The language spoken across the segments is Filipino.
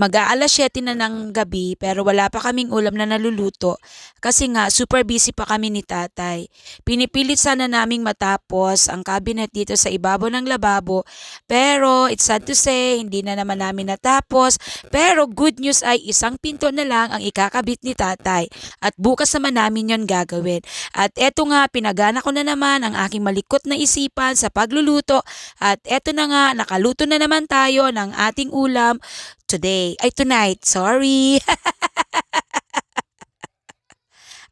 Mag-aalas 7 na ng gabi pero wala pa kaming ulam na naluluto kasi nga super busy pa kami ni tatay. Pinipilit sana naming matapos ang cabinet dito sa ibabaw ng lababo pero it's sad to say hindi na naman namin natapos pero good news ay isang pinto na lang ang ikakabit ni tatay at bukas naman namin yon gagawin. At eto nga pinagana ko na naman ang aking malikot na isipan sa pagluluto at eto na nga nakaluto na naman tayo ng ating ulam today. Ay, tonight. Sorry.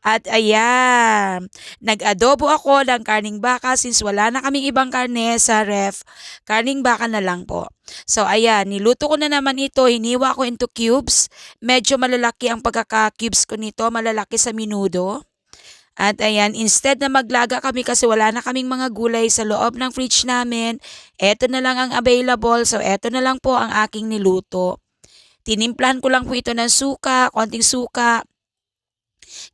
At ayan, nag-adobo ako ng karning baka since wala na kaming ibang karne sa ref. Karning baka na lang po. So ayan, niluto ko na naman ito, hiniwa ko into cubes. Medyo malalaki ang pagkaka-cubes ko nito, malalaki sa minudo. At ayan, instead na maglaga kami kasi wala na kaming mga gulay sa loob ng fridge namin, eto na lang ang available. So eto na lang po ang aking niluto. Tinimplahan ko lang po ito ng suka, konting suka.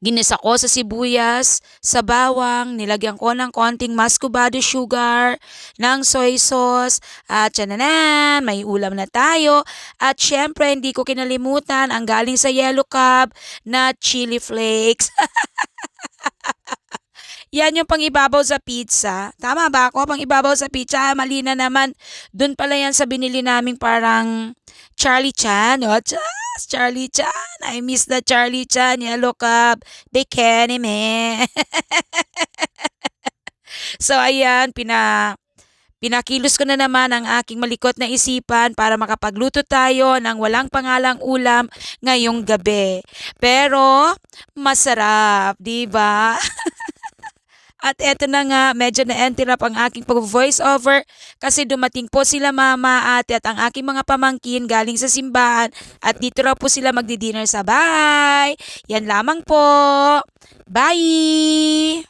Ginisa ko sa sibuyas, sa bawang, nilagyan ko ng konting mascubado sugar, ng soy sauce, at tiyananan, may ulam na tayo. At syempre, hindi ko kinalimutan ang galing sa Yellow Cab na chili flakes. Yan yung pangibabaw sa pizza. Tama ba ako? Pangibabaw sa pizza. Ah, Mali na naman. Doon pala yan sa binili naming parang Charlie Chan. Oh, Chas! Charlie Chan. I miss the Charlie Chan. Yellow Cup. Bikini me. so, ayan. Pina, pinakilos ko na naman ang aking malikot na isipan para makapagluto tayo ng walang pangalang ulam ngayong gabi. Pero, masarap, di ba? At eto na nga, medyo na-interrupt ang aking pag-voice over kasi dumating po sila mama, ate at ang aking mga pamangkin galing sa simbahan at dito raw po sila magdi-dinner sa bahay. Yan lamang po. Bye!